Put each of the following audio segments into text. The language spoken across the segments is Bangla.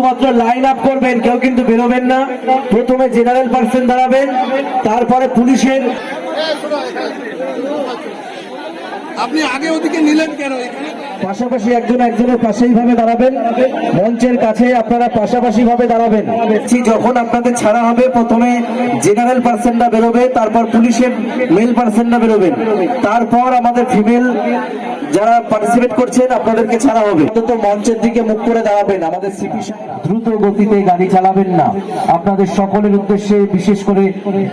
শুধুমাত্র লাইন আপ করবেন, কেউ কিন্তু বেরোবেন না। প্রথমে জেনারেল পার্সন দাঁড়াবেন, তারপরে পুলিশের আপনি আগে ওদিকে নিলেন কেন? এখানে পাশাপাশি একজন একজনের পাশেই ভাবে দাঁড়াবেন। মঞ্চের কাছে আপনারা পাশাপাশি ভাবে দাঁড়াবেন। দেখছি যখন আপনাদের ছাড়া হবে প্রথমে জেনারেল পার্সনরা বেরোবে তারপর পুলিশের মেল পার্সনরা বেরোবেন তারপর আমাদের ফিমেল যারা পার্টিসিপেট করছেন আপনাদেরকে ছাড়া হবে। অন্তত মঞ্চের দিকে মুখ করে দাঁড়াবেন। আমাদের সিপি দ্রুত গতিতে গাড়ি চালাবেন না। আপনাদের সকলের উদ্দেশ্যে বিশেষ করে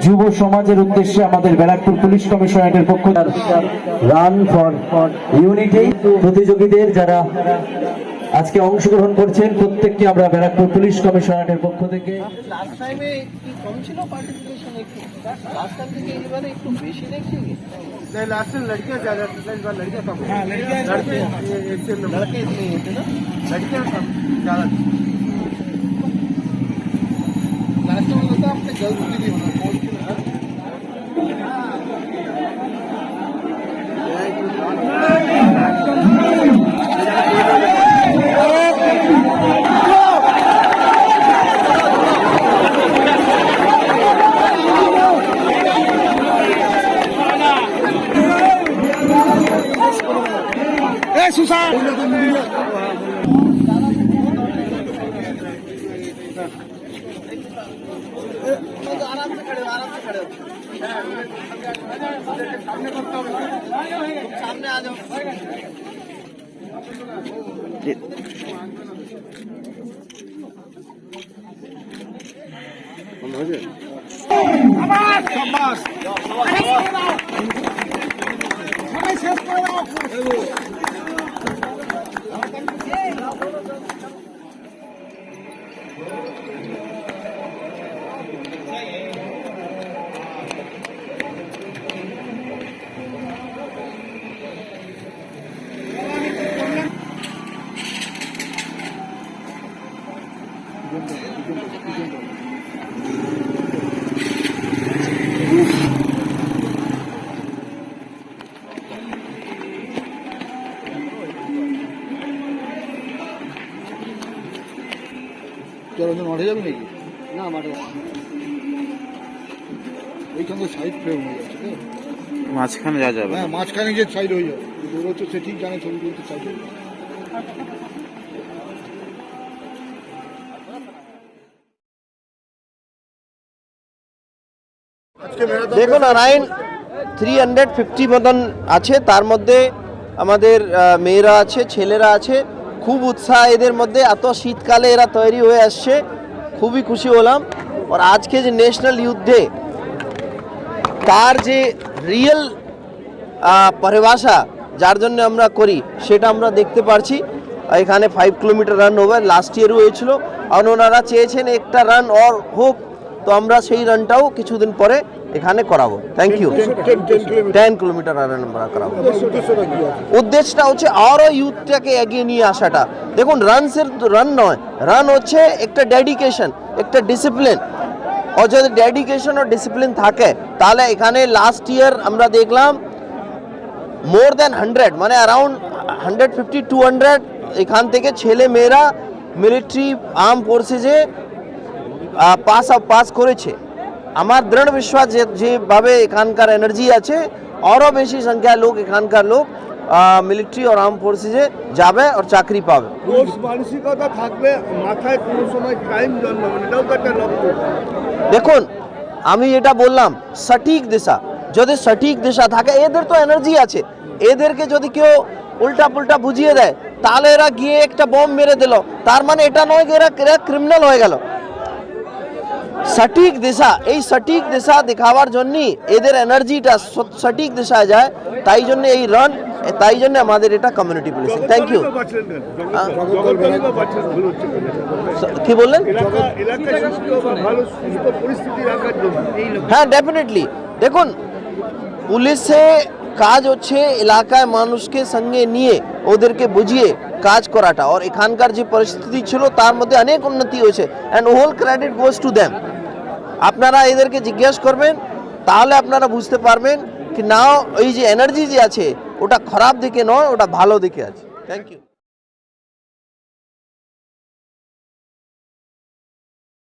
যুব সমাজের উদ্দেশ্যে আমাদের ব্যারাকপুর পুলিশ কমিশনারেটের পক্ষ রান ফর ইউনিটি প্রতিযোগীদের যারা আজকে অংশগ্রহণ করছেন প্রত্যেককে আমরা ব্যারাকপুর পুলিশ কমিশনারেটের পক্ষ থেকে। লাস্ট টাইমে কি কম ছিল পার্টিসিপেশন একটু লাস্ট আসি স্যার। সামনে আজ বন্ধ হয়েছে তোর মাঠে যাবে নাকি? না মাঠে ওইখান তো সাইড ফ্রেম হয়ে যাচ্ছে মাঝখানে যা যাবে। হ্যাঁ মাঝখানে যে সাইড হয়ে যাবে। সে ঠিক জানে ছবি তুলতে চাইছে হয়ে যাবে আজকে ম্যারাথন দেখো নারায়ণ থ্রি হান্ড্রেড ফিফটি মতন আছে। তার মধ্যে আমাদের মেয়েরা আছে, ছেলেরা আছে। খুব উৎসাহ এদের মধ্যে। এত শীতকালে এরা তৈরি হয়ে আসছে। খুবই খুশি হলাম। আর আজকে যে ন্যাশনাল ইউথ তার যে রিয়েল পরিভাষা, যার জন্য আমরা করি, সেটা আমরা দেখতে পারছি। এখানে ফাইভ কিলোমিটার রান হবে লাস্ট ইয়ারও হয়েছিল। আর ওনারা চেয়েছেন একটা রান অর হোক তো আমরা সেই রানটাও কিছুদিন পরে এখানে করাবো। Thank you ten kilometre run আমরা করাবো। উদ্দেশ্যটা উদ্দেশ্যটা হচ্ছে আরও ইউথটাকে এগিয়ে নিয়ে আসাটা। দেখুন রানসের রান নয় রান হচ্ছে একটা ডেডিকেশন একটা ডিসিপ্লিন ও যদি ডেডিকেশন ও ডিসিপ্লিন থাকে তাহলে এখানে লাস্ট ইয়ার আমরা দেখলাম মোর দ্যান হান্ড্রেড মানে around hundred fifty to hundred এখান থেকে ছেলে মেয়েরা মিলিটারি আর্ম ফোর্সেসে পাস পাস করেছে। আমার দৃঢ় বিশ্বাস যে যেভাবে এখানকার এনার্জি আছে আরও বেশি সংখ্যায় লোক এখানকার লোক মিলিটারি আর আর্ম ফোর্সেসে যাবে আর চাকরি পাবে। মানসিকতা থাকলে মাথায় কোনো সময় টাইম জন্মাবে এটাও তো একটা লক্ষ্য। দেখুন আমি এটা বললাম সঠিক দিশা। যদি সঠিক দিশা থাকে এদের তো এনার্জি আছে। এদেরকে যদি কেউ উল্টা পুল্টা বুঝিয়ে দেয় তাহলে এরা গিয়ে একটা বম মেরে দিল। তার মানে এটা নয় যে এরা ক্রিমিনাল হয়ে গেল। সঠিক দিশা এই সঠিক দিশা দেখাবার জন্যই এদের এনার্জিটা সঠিক দিশায় যায়। তাই জন্য এই রান তাই জন্য আমাদের এটা কমিউনিটি পুলিশিং থ্যাংক ইউ। কি বললেন? হ্যাঁ ডেফিনেটলি দেখুন পুলিশে কাজ হচ্ছে এলাকায় মানুষকে সঙ্গে নিয়ে ওদেরকে বুঝিয়ে কাজ করাটা। আর এখানকার যে পরিস্থিতি ছিল তার মধ্যে অনেক উন্নতি হয়েছে। And whole credit goes to them আপনারা এদেরকে জিজ্ঞেস করবেন, তাহলে আপনারা বুঝতে পারবেন কি না ওই যে এনার্জি যে আছে, ওটা খারাপ দিকে নয়, ওটা ভালো দিকে আছে। Thank you